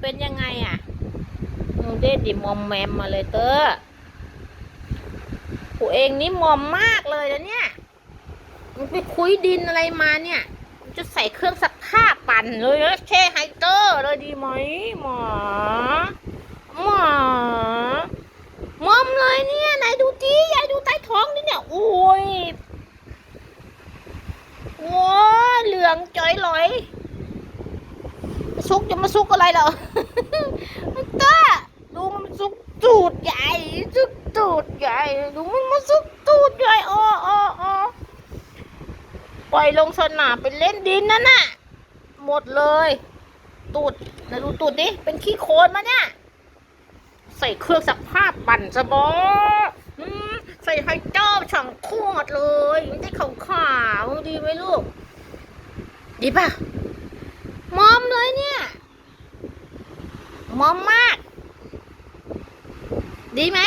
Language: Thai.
เป็นยังไงอะมึงเด็ดดิมอมแมมมาเลยเตอร์กูเองนี่มอมมากเลยนะเนี่ยมึงไปคุยดินอะไรมาเนี่ยมึงจะใส่เครื่องซักผ้าปั่นเลยนะแช่ไฮเตอร์เลยดีไหมหมอหมอมอมเลยเนี่ยไหนดูจียายดูใต้ท้องนี่เนี่ยโอ้ยว้าเหลืองจ้อยลอย ซุกจะมาซุกอะไรเหรอต้าดูมันซุกตูดใหญ่ซุกตูดใหญ่ดูมันมาซุกตูดใหญ่อ้ออ้ออ้อปล่อยลงสนามไปเล่นดินนั่นน่ะ หมดเลย ตูดนะดูตูดดิเป็นขี้โคลนมาเนี่ย ใส่เครื่องซักผ้าปั่นสบอใส่ไฮเจ้าช่างโคตรเลยไม่ได้ขาวขาวๆดีไหมลูก ดีป่ะ มอมเลยเนี่ย มอมมาก ดีไหม